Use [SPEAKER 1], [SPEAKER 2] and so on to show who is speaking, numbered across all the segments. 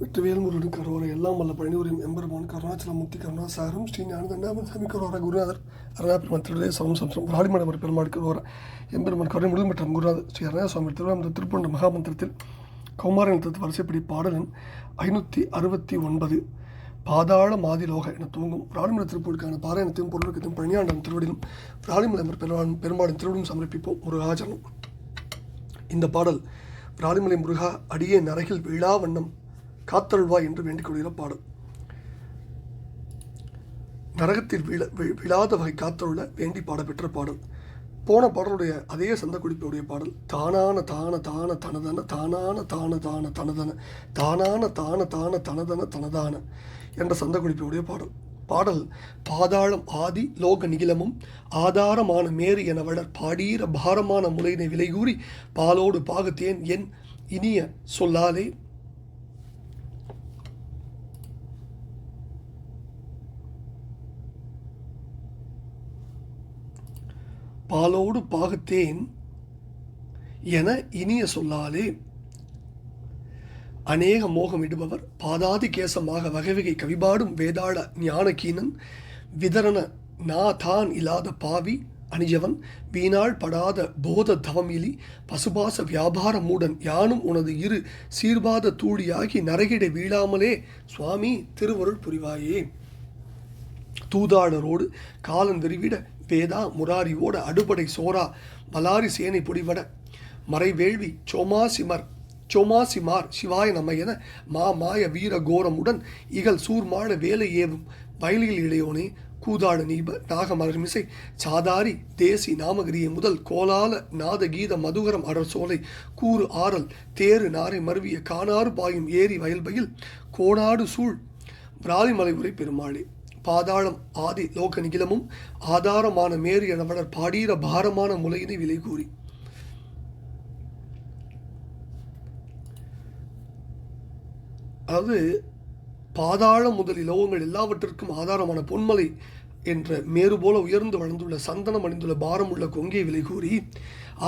[SPEAKER 1] வெற்றிவேல் முருகன் கரோரை எல்லாம் வல்ல பழனியூரின் எம்பெருமான் கருணாச்சலமூர்த்தி கருணாசாகரம் ஸ்ரீ ஞானதண்டாமன் சாமி கரோரா குருநாதர் அருணாபெருமான் திருடைய சமம் சம்சம் ராடிமடமர் பெருமாள் கரோரா எம்பெருமான் கருணை முழுதும் பெற்ற குருநாதர் ஸ்ரீ அருணா சுவாமி திருவாமந்த திருப்பண்ட மகாமந்திரத்தில் கௌமாரனத்திற்கு வரிசைப்படி பாடலின் ஐநூற்றி அறுபத்தி ஒன்பது பாதாள மாதிலோக என துவங்கும் ராணிமலை திருப்பூருக்கான பாராயணத்தையும் பொருளுக்கத்தையும் பழனியாண்டம் திருவடியிலும் ராடிமலை பெருமான் பெருமாளின் திருவிடும் சமர்ப்பிப்போம். முருகாச்சரணம் இந்த பாடல் ராலிமலை முருகா அடியே நரகில் விழா வண்ணம் காத்தருள்வாய் என்று வேண்டிக் கொள்கிற பாடல். நரகத்தில் விழ விழாத வகை காத்தருள வேண்டி பாடப்பெற்ற பாடல். போன பாடலுடைய அதே சந்த குறிப்புடைய பாடல். தானான தான தான தனதன தானான தான தான தனதன தானான தான தான தனதன தனதான என்ற சந்த குறிப்புடைய பாடல். பாடல் பாதாளம் ஆதி லோக நிகிலமும் ஆதாரமான மேறு என வளர் பாடீர பாரமான முலையினை விலைகூறி பாலோடு பாகத்தேன் என் இனிய சொல்லாலே பாலோடு பாகத்தேன் என இனிய சொல்லாலே. அநேக மோகமிடுபவர் பாதாதி கேசமாக வகைவகை கவிபாடும் வேதாள ஞானகீனன் விதரண நா தான் இல்லாத பாவி அணிஜவன் வீணாள் படாத போத தவமிலி பசுபாச வியாபார மூடன் யானும் உனது இரு சீர்பாத தூளியாகி நரகிட வீழாமலே. சுவாமி திருவருள் புரிவாயே. தூதாளரோடு காலன் விரிவிட பேதா முராரியோட அடுபடை சோரா பலாரி சேனை பொடிவட மறைவேள்வி சோமாசிமர் சோமாசிமார் சிவாய நம என மா மாய வீர கோரமுடன் இகல் சூர்மாழ வேலை ஏவும் வயலில் இளையோனே கூதாட நீப நாகமலர்மிசை சாதாரி தேசி நாமகிரிய முதல் கோலால நாத கீத மதுகரம் அடர் சோலை கூறு ஆறல் தேரு நாரை மருவிய காணாறு பாயும் ஏரி வயல்பையில் கோடாடு சூழ் பிராலிமலை உரை பெருமாளே. பாதாளம் ஆதி லோக நிகிலமும் ஆதாரமான மேறு எனவனர் பாடீர பாரமான முலையினை விலை கூறி. அதாவது பாதாளம் முதல் லோகங்கள் எல்லாவற்றிற்கும் ஆதாரமான பொன்மலை என்ற மேறு போல உயர்ந்து வளர்ந்துள்ள சந்தனம் அணிந்துள்ள பாரம் உள்ள கொங்கை விலை கூறி.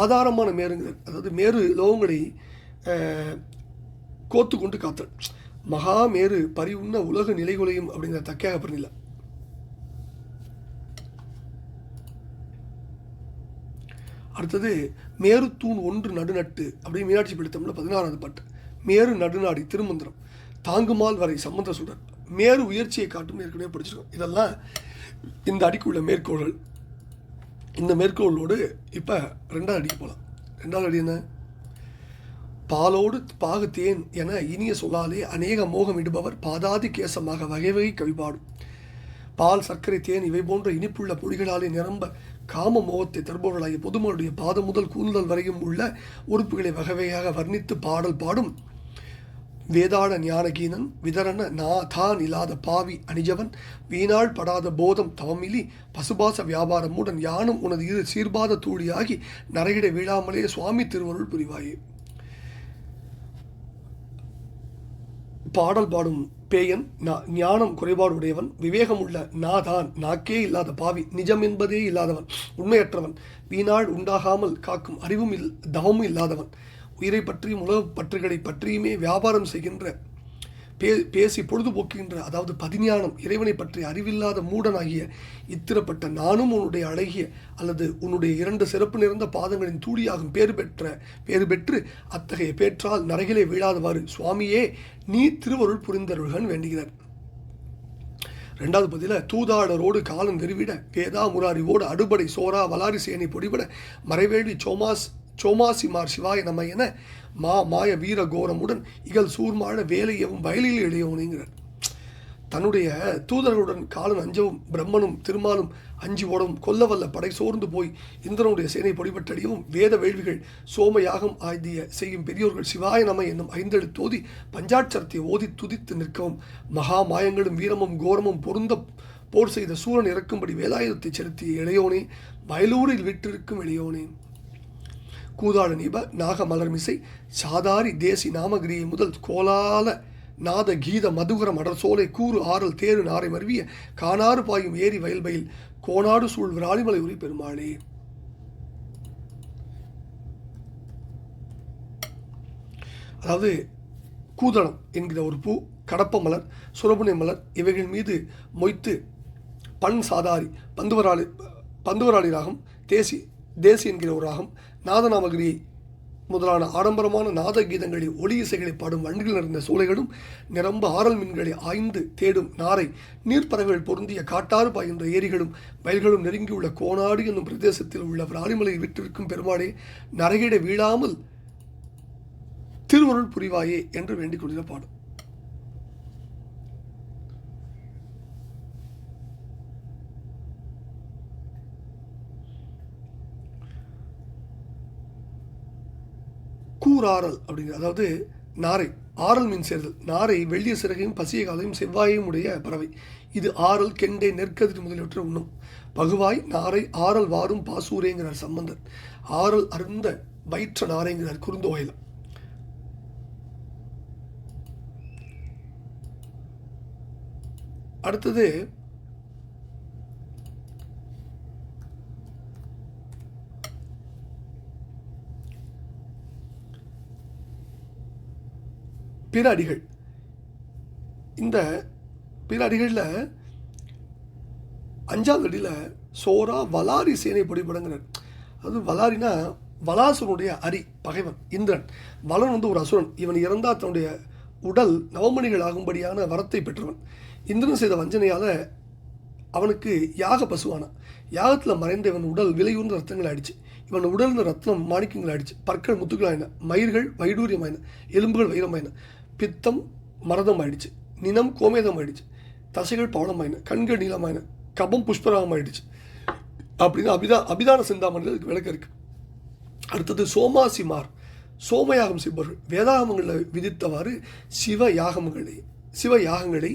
[SPEAKER 1] ஆதாரமான மேருங்கிற அதாவது மேரு லோகங்களை கோத்து கொண்டு காத்தல். மகா மேரு பரிவுண்ண உலக நிலைகுலையும் அப்படிங்கிற தக்கையாக பண்ணில அடுத்தது மேரு தூண் ஒன்று நடுநட்டு அப்படின்னு மீனாட்சி பிடித்தம்ல பதினாறாவது பாட்டு. மேரு நடுநாடி திருமந்திரம். தாங்குமால் வரை சம்பந்த சுடர் மேரு உயர்ச்சியை காட்டும் ஏற்கனவே படிச்சிருக்கோம். இதெல்லாம் இந்த அடிக்குள்ள மேற்கோள்கள். இந்த மேற்கோளோடு இப்போ ரெண்டாவது அடிக்கு போகலாம் ரெண்டாவது அடி என்ன? பாலோடு பாகு தேன் என இனிய சொல்லாலே அநேக மோகம் இடுபவர் பாதாதி கேசமாக வகை வகை கவிபாடும். பால் சர்க்கரை தேன் இவை போன்ற இனிப்புள்ள பொடிகளாலே நிரம்ப காம மோகத்தை தருபவர்களாகிய பொதுமனுடைய பாதம் முதல் கூந்தல் வரையும் உள்ள உறுப்புகளை வகவையாக வர்ணித்து பாடல் பாடும் வேதாள ஞானகீனன் விதரண நா தான் இல்லாத பாவி அணிஜவன் வீணாள் படாத போதம் தவமிலி பசுபாச வியாபாரமுடன் யானும் உனது இரு சீர்பாத தூளியாகி நரகிட வீழாமலே சுவாமி திருவருள் புரிவாயே. பாடல் பாடும் பேயன் நான் ஞானம் குறைபாடுடையவன் விவேகம் உள்ள நாதான் நாக்கே இல்லாத பாவி நிஜம் என்பதே இல்லாதவன் உண்மையற்றவன். வீணாள் உண்டாகாமல் காக்கும் அறிவும் இல் தவமும் இல்லாதவன். உயிரை பற்றியும் உலகப் பற்றுகளை பற்றியுமே வியாபாரம் செய்கின்ற பே பேசி பொழுதுபோக்குகின்ற அதாவது பதிஞானம் இறைவனை பற்றி அறிவில்லாத மூடனாகிய இத்திரப்பட்ட நானும் உன்னுடைய அழகிய அல்லது உன்னுடைய இரண்டு சிறப்பு நிறைந்த பாதங்களின் தூளியாகும் பேறு பெற்ற பேறு பெற்று அத்தகைய பேற்றால் நரகிலே வீழாதவாறு சுவாமியே நீ திருவருள் புரிந்தருள்கன் வேண்டுகிறார். ரெண்டாவது பதில தூதாடரோடு காலம் விரிவிட வேதா முராரிவோடு அடுபடை சோரா வலாரி சேனை பொடிபட மறைவேள்வி சோமாஸ் சோமாசிமார் சிவாய நம்ம என மா மாய வீர கோரமுடன் இகல் சூர்மாழ வேலையவும் வயலில் இளையவனுங்கிறார். தன்னுடைய தூதர்களுடன் காலன் அஞ்சவும் பிரம்மனும் திருமாலும் அஞ்சு ஓடவும் கொல்லவல்ல படை சோர்ந்து போய் இந்திரனுடைய சேனை பொடிபட்டடியவும் வேத வேள்விகள் சோம யாகம் ஆகிய செய்யும் பெரியோர்கள் சிவாய நம என்னும் ஐந்தெழுத்தோதி பஞ்சாட்சரத்தை ஓதி துதித்து நிற்கவும் மகா மாயங்களும் வீரமும் கோரமும் பொருந்த போர் செய்த சூரன் இறக்கும்படி வேலாயுதத்தை செலுத்திய இளையோனே வயலூரில் விட்டிருக்கும் இளையோனே. கூதாள நிப நாக மலர்மிசை சாதாரி தேசி நாமகிரியை முதல் கோலால நாத கீத மதுகரம் அடர் சோலை கூறு ஆறல் தேரு நாரை மருவிய காணாறு பாயும் ஏரி வயல்பயில் கோணாடு சூழ் விராலிமலை உரி பெருமாளே. அதாவது கூதளம் என்கிற ஒரு பூ கடப்ப மலர் சுரபுனை மலர் இவைகள் மீது மொய்த்து பண் சாதாரி பந்துவராளி பந்துவராளி ராகம் தேசி தேசி என்கிற ஒரு ராகம் நாதநாமகிரி முதலான ஆடம்பரமான நாத கீதங்களை ஒளி இசைகளை பாடும் வண்டிகள் நிறைந்த சூளைகளும் நிரம்ப ஆரல் மீன்களை ஆய்ந்து தேடும் நாரை நீர்ப்பறவைகள் பொருந்திய காட்டாறு பாய்கின்ற ஏரிகளும் வயல்களும் நெருங்கியுள்ள கோனாடு என்னும் பிரதேசத்தில் உள்ள விராலிமலை விட்டிருக்கும் பெருமாளே நரகிட வீழாமல் திருவருள் புரிவாயே என்று வேண்டிக் கொள்கிற பாடும் ஆறல் அப்படிங்கிற அதாவது நாரை ஆரல் மீன் சேர்தல். நாரை வெள்ளிய சிறகையும் பசிய காலையும் செவ்வாயையும் உடைய பறவை. இது ஆரல் கெண்டை நெற்கதிர் முதலியவற்றை உண்ணும். பகுவாய் நாரை ஆரல் வாரும் பாசூரேங்கிறார் சம்பந்தர். ஆரல் அருந்த வயிற்ற நாரைங்கிறார் குறுந்தோயில அடுத்தது பிற அடிகள் இந்த பிற அடிகளில் அஞ்சாவது அடியில் சோரா வலாரி சேனை பொடிபடங்கிறார். அது வலாரினா வலாசுரனுடைய அரி பகைவன் இந்திரன். வலன் வந்து ஒரு அசுரன். இவன் இறந்தால் தன்னுடைய உடல் நவமணிகள் ஆகும்படியான வரத்தை பெற்றவன். இந்திரன் செய்த வஞ்சனையால் அவனுக்கு யாக பசுவானான் யாகத்தில் மறைந்த இவன் உடல் விலையுர்ந்த ரத்தங்கள் ஆயிடுச்சு. இவன் உடல் ரத்னம் மாணிக்கங்கள் ஆயிடுச்சு. பற்கள் முத்துக்களாயின. மயிர்கள் வைடூரியமாயின. எலும்புகள் வைரமாயின. பித்தம் மரதம் ஆயிடுச்சு நினம் கோமேதம் ஆயிடுச்சு தசைகள் பவளமாயின கண்கள் நீளமாயின கபம் புஷ்பராகம் ஆயிடுச்சு அப்படின்னு அபிதா அபிதான சிந்தாமணியில் இதுக்கு விளக்கம் இருக்கு. அடுத்தது சோமாசிமார் சோமயாகம் செய்பவர்கள் வேதாகமங்களில் விதித்தவாறு சிவ யாகங்களை சிவ யாகங்களை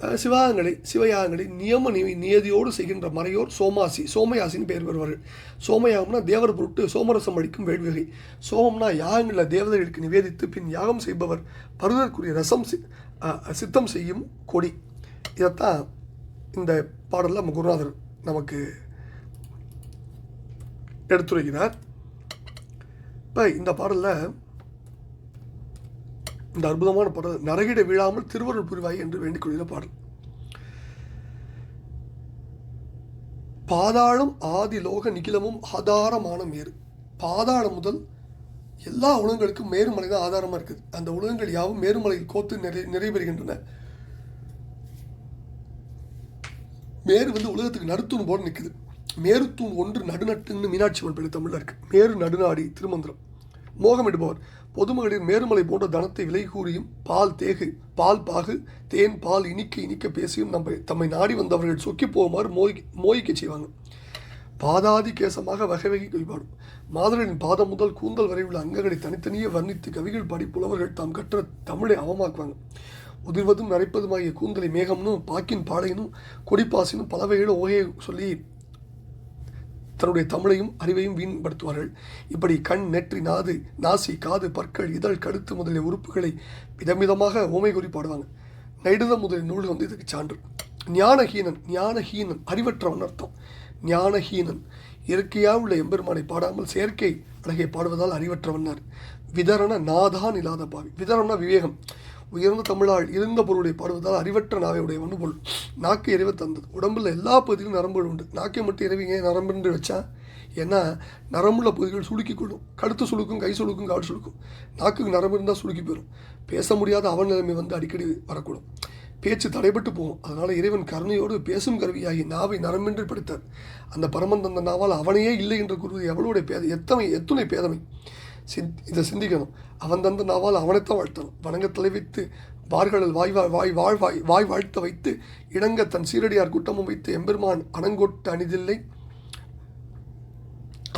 [SPEAKER 1] சிவயாகங்களை சிவயாகங்களை நியம நிய நியதியோடு செய்கின்ற மறையோர் சோமாசி சோமயாசின்னு பெயர் பெறுவார்கள் சோமயாகம்னா தேவர் பொருட்டு சோமரசம் அளிக்கும் வேள்விகை. சோமம்னா யாகங்களில் தேவதைகளுக்கு நிவேதித்து பின் யாகம் செய்பவர் பருதற்குரிய ரசம் சித்தம் செய்யும் கொடி. இதைத்தான் இந்த பாடலில் நம்ம குருநாதர் நமக்கு எடுத்துரைக்கிறார். இப்போ இந்த பாடலில் இந்த அற்புதமான பாடல் நரகிட வீழாமல் திருவருள் புரிவாய் என்று வேண்டிக்கொள்கிற பாடல். பாதாளம் ஆதி லோக நிகிலமும் ஆதாரமான மேரு பாதாளம் முதல் எல்லா உலகங்களுக்கும் மேருமலை தான் ஆதாரமாக இருக்குது. அந்த உலகங்கள் யாவும் மேருமலையில் கோத்து நிறை நிறைவேறுகின்றன. மேரு வந்து உலகத்துக்கு நடுத்தூண் போல நிற்குது மேருத்தூண் ஒன்று நடுநட்டுன்னு மீனாட்சி அம்மன் பேர் தமிழில் இருக்கு. மேரு நடுநாடி திருமந்திரம். மோகம் மோகமிடுபவர். பொதுமகளிர் மேருமலை போன்ற தனத்தை விலை கூறியும் பால் தேகு பால் பாகு தேன் பால் இனிக்க இனிக்க பேசியும் நம்ம தம்மை நாடி வந்தவர்கள் சொக்கி போகுமாறு மோய் மோயிக்க செய்வாங்க. பாதாதி கேசமாக வகை வகை வழிபாடும். மாதரின் பாதம் முதல் கூந்தல் வரை உள்ள அங்கங்களை தனித்தனியே வர்ணித்து கவிகள் பாடி புலவர்கள் தாம் கற்ற தமிழை அவமாக்குவாங்க. உதிர்வதும் நரைப்பதுமாகிய கூந்தலை மேகம்னும் பாக்கின் பாடையினும் கொடிப்பாசினும் பலவைகளும் ஓகையை சொல்லி தன்னுடைய தமிழையும் அறிவையும் வீண்படுத்துவார்கள். இப்படி கண் நெற்றி நாது நாசி காது பற்கள் இதழ் கழுத்து முதலிய உறுப்புகளை விதமிதமாக ஓமை கூறி பாடுவாங்க. நெடுதம் முதலிய நூல் வந்து இதுக்கு சான்று. ஞானஹீனன் ஞானஹீனன் அறிவற்றவன் அர்த்தம். ஞானஹீனன் இயற்கையாக உள்ள எம்பெருமானை பாடாமல் செயற்கை அழகை பாடுவதால் அறிவற்றவன்னார் விதரண நாதான் இல்லாத பாவி. விதரணா விவேகம். உயர்ந்த தமிழால் இருந்த பொருளை பாடுவதால் அறிவற்ற நாவை உடையவன் பொருள் நாக்கு இறைவ தந்தது. உடம்புல எல்லா பகுதியிலும் நரம்புகள் உண்டு. நாக்கை மட்டும் இறைவிங்க நரம்புன்று வச்சா? ஏன்னா நரம்புள்ள பகுதிகள் சுழுக்கி கொள்ளும். கழுத்து சுழுக்கும் கை சுழுக்கும் கால் சுழுக்கும் நாக்குக்கு நரம்பு இருந்தால் சுழுக்கி போயிடும் பேச முடியாத அவன் நிலைமை வந்து அடிக்கடி வரக்கூடும். பேச்சு தடைபட்டு போகும். அதனால் இறைவன் கருணையோடு பேசும் கருவியாகி நாவை நரம்பின்றி படைத்தார். அந்த பரமன் தந்த நாவால் அவனையே இல்லை என்று கூறுவது எவ்வளவுடைய பேத? எத்தனை எத்துணை பேதமை? சிந் இதை சிந்திக்கணும். அவன் தந்த நாவால் அவனைத்தான் வாழ்த்தணும். வணங்க தலை வைத்து பார்களில் வாய் வாய் வாழ் வாய் வாய் வாழ்த்த வைத்து இணங்க தன் சீரடியார் குட்டமும் வைத்து எம்பெருமான் அணங்கொட்டு அணிதில்லை.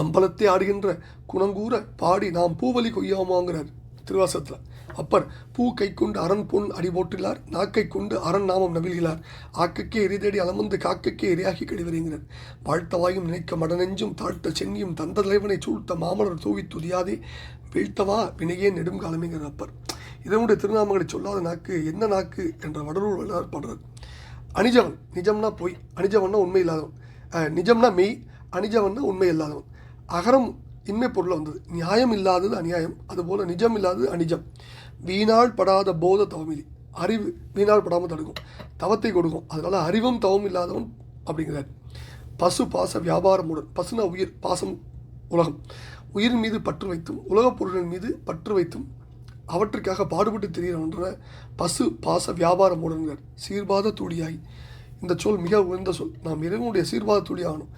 [SPEAKER 1] அம்பலத்தை ஆடுகின்ற குணங்கூற பாடி நாம் பூவலி கொய்யாமாங்கிறார் திருவாசத்தில் அப்பர் பூ கை கொண்டு அரண் பொன் அடி போட்டுள்ளார். நாக்கை கொண்டு அரண் நாமம் நவிழ்கிறார். ஆக்கக்கே எரிதேடி அலமந்து காக்கக்கே எரியாகி கழிவறிங்கிறார் வாழ்த்தவாயும் நினைக்க மடநெஞ்சும் தாழ்த்த சென்னியும் தந்த தலைவனை சூழ்த்த மாமலர் தூவி துதியாதே. வீழ்த்தவா வினையே நெடுங்காலமேங்கிற அப்பர். இதனுடைய திருநாமங்களை சொல்லாத நாக்கு என்ன நாக்கு என்ற வடலூர் வல்லார் பாடுறார். அணிஜவன் நிஜம்னா பொய் அணிஜவன்னா உண்மை இல்லாதவன். நிஜம்னா மெய் அணிஜவன்னா உண்மை இல்லாதவன். அகரம் இன்மை பொருள் வந்தது. நியாயம் இல்லாதது அநியாயம். அதுபோல நிஜம் இல்லாதது அநிஜம் வீணாள் படாத போத தவமிதி. அறிவு வீணாள் படாமல் தடுக்கும். தவத்தை கொடுக்கும். அதனால் அறிவும் தவம் இல்லாதவன் அப்படிங்கிறார். பசு பாச வியாபாரமுடன். பசுனா உயிர் பாசம் உலகம். உயிர் மீது பற்று வைத்தும் உலகப் பொருளின் மீது பற்று வைத்தும் அவற்றுக்காக பாடுபட்டு தெரிகிறவன்ற பசு பாச வியாபாரமுடன்கிறார். சீர்பாத தூடியாய் இந்த சொல் மிக உயர்ந்த சொல். நாம் இறைவனுடைய சீர்பாத துளி ஆகணும்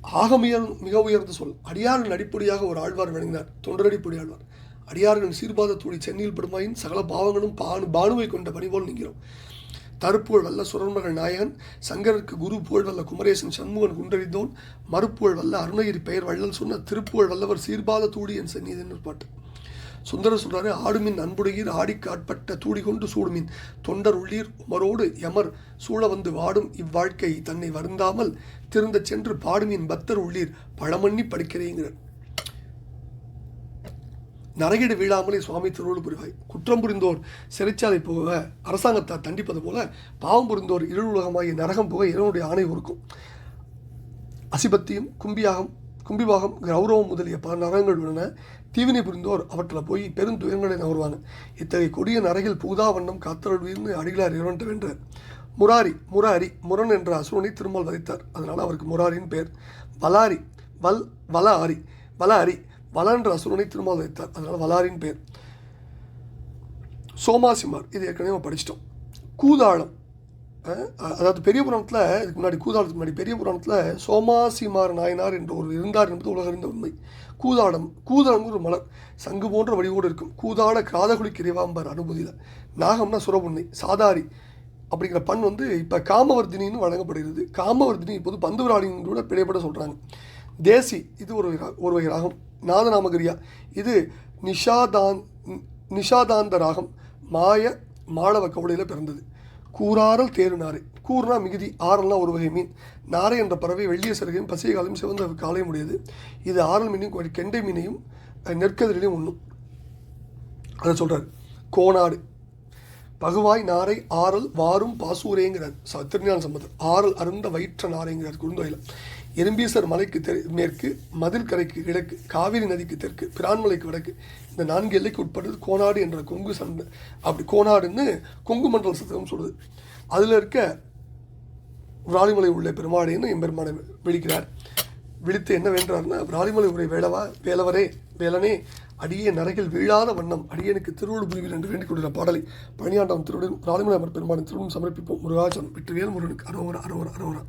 [SPEAKER 1] ஆக மிக உயர்ந்த சொல். அடியாரின் அடிப்படையாக ஒரு ஆழ்வார் விளங்கினார். தொண்டரடிப்படி ஆழ்வார். அடியார்களின் சீர்பாத தூளி சென்னையில் படுமாயின் சகல பாவங்களும் பானு பானுவை கொண்ட பணிபோல் நீங்கிறோம் தருப்புகள் வல்ல சுரன்மகள் நாயகன் சங்கரருக்கு குரு புகழ் வல்ல குமரேசன் சண்முகன் குன்றறிந்தோன் மறுப்புகழ் வல்ல அருணகிரி பெயர் வள்ளல் சொன்ன திருப்புகழ் வல்லவர் சீர்பாத தூடி என் சென்னிதன் பாட்டு. சுந்தர சொல்றாரு ஆடுமின் அன்புடையீர் ஆடிக்காட்பட்ட தூடி கொண்டு சூடுமின். தொண்டர் உள்ளீர் உமரோடு எமர் சூழ வந்து வாடும். இவ்வாழ்க்கை தன்னை வருந்தாமல் திருந்த சென்று பாடுமின் பக்தர் உள்ளீர். பழமண்ணி படிக்கிறேங்கிறார். நரகிடு வீழாமலே சுவாமி திருவள்ளு புரிவாய். குற்றம் புரிந்தோர் சிறைச்சாலை போக அரசாங்கத்தார் தண்டிப்பது போல பாவம் புரிந்தோர் இருளுலகமாகிய நரகம் போக இறைவனுடைய ஆணை ஒருக்கும் அசிபத்தியம் கும்பியாகம் கும்பிபாகம் கௌரவம் முதலிய பல நரகங்கள் உள்ளன. தீவினை புரிந்தோர் அவற்றில் போய் பெருந்துயரங்களை நகருவாங்க. இத்தகைய கொடிய நரகில் புகுதா வண்ணம் காத்தருள்வீர்னு அடிகளார் இறைவன்ட்ட வென்றார் முராரி முராரி முரண் என்ற அசுரனை திருமால் வதைத்தார். அதனால் அவருக்கு முராரின்னு பேர் வலாரி வல் வல ஆரி வல அரி வலன்ற அசுரனை திருமால் வைத்தார். அதனால் வலாரின் பேர் சோமாசிமார். இது ஏற்கனவே நம்ம படிச்சிட்டோம். கூதாளம். அதாவது பெரிய புராணத்தில் இதுக்கு முன்னாடி கூதாளத்துக்கு முன்னாடி பெரிய புராணத்தில் சோமாசிமார் நாயனார் என்று ஒரு இருந்தார் என்பது உலகறிந்த உண்மை. கூதாடம் கூதாடம் ஒரு மலர். சங்கு போன்ற வடிவோடு இருக்கும். கூதாட காதகுலிக்கு இறைவாம்பார் அனுபூதியில். நாகம்னா சுரபுண்ணை சாதாரி அப்படிங்கிற பண் வந்து இப்போ காமவர்தினின்னு வழங்கப்படுகிறது. காமவர்தினி இப்போது பந்துவராளின்னு கூட பிழைப்பட சொல்கிறாங்க தேசி இது ஒரு ஒரு வகை ராகம். நாதநாமகிரியா. இது நிஷாதான் நிஷாதாந்த ராகம் மாய மாளவ கவலையில் பிறந்தது. கூறாரல் தேரு நாரை கூர்னா மிகுதி ஆறல்னா ஒரு வகை மீன். நாரை என்ற பறவை வெள்ளிய சிறகையும் பசிய காலையும் சிவந்த காலையும் உடையது. இது ஆறல் மீனையும் கெண்டை மீனையும் நெற்கதிரிலையும் உண்ணும். அதை சொல்கிறார் கோனாடு பகுவாய் நாரை ஆறல் வாரும் பாசூரேங்கிறார். ச- திருஞான சம்பந்தர். ஆறல் அருந்த வயிற்ற நாரைங்கிறார் குறுந்தொகையில். எறும்பீசர் மலைக்கு தெ மேற்கு மதில் கரைக்கு கிழக்கு காவிரி நதிக்கு தெற்கு பிரான்மலைக்கு வடக்கு இந்த நான்கு எல்லைக்கு உட்பட்டது கோனாடு என்ற கொங்கு சண்டை அப்படி கோனாடுன்னு கொங்கு மண்டல சதகம் சொல்லுது. அதில் இருக்க விராலிமலை உள்ள பெருமாடின்னு எம்பெருமானை விழிக்கிறார். விழித்து என்ன வேண்டார்னா விராலிமலை உரை வேளவா வேலவரே வேலனே அடியே நரகில் வீழாத வண்ணம் அடியனுக்கு திருவள்ளு புரிவில் என்று வேண்டிக் கொள்கிற பாடலை பணியாண்டம் திருவுடன் விராலிமலை அமர் பெருமானின் திருவுடன் சமர்ப்பிப்போம். முருகாச்சலம் வெற்றிவேல் முருகனுக்கு அரோவர அரோவர அரோவரா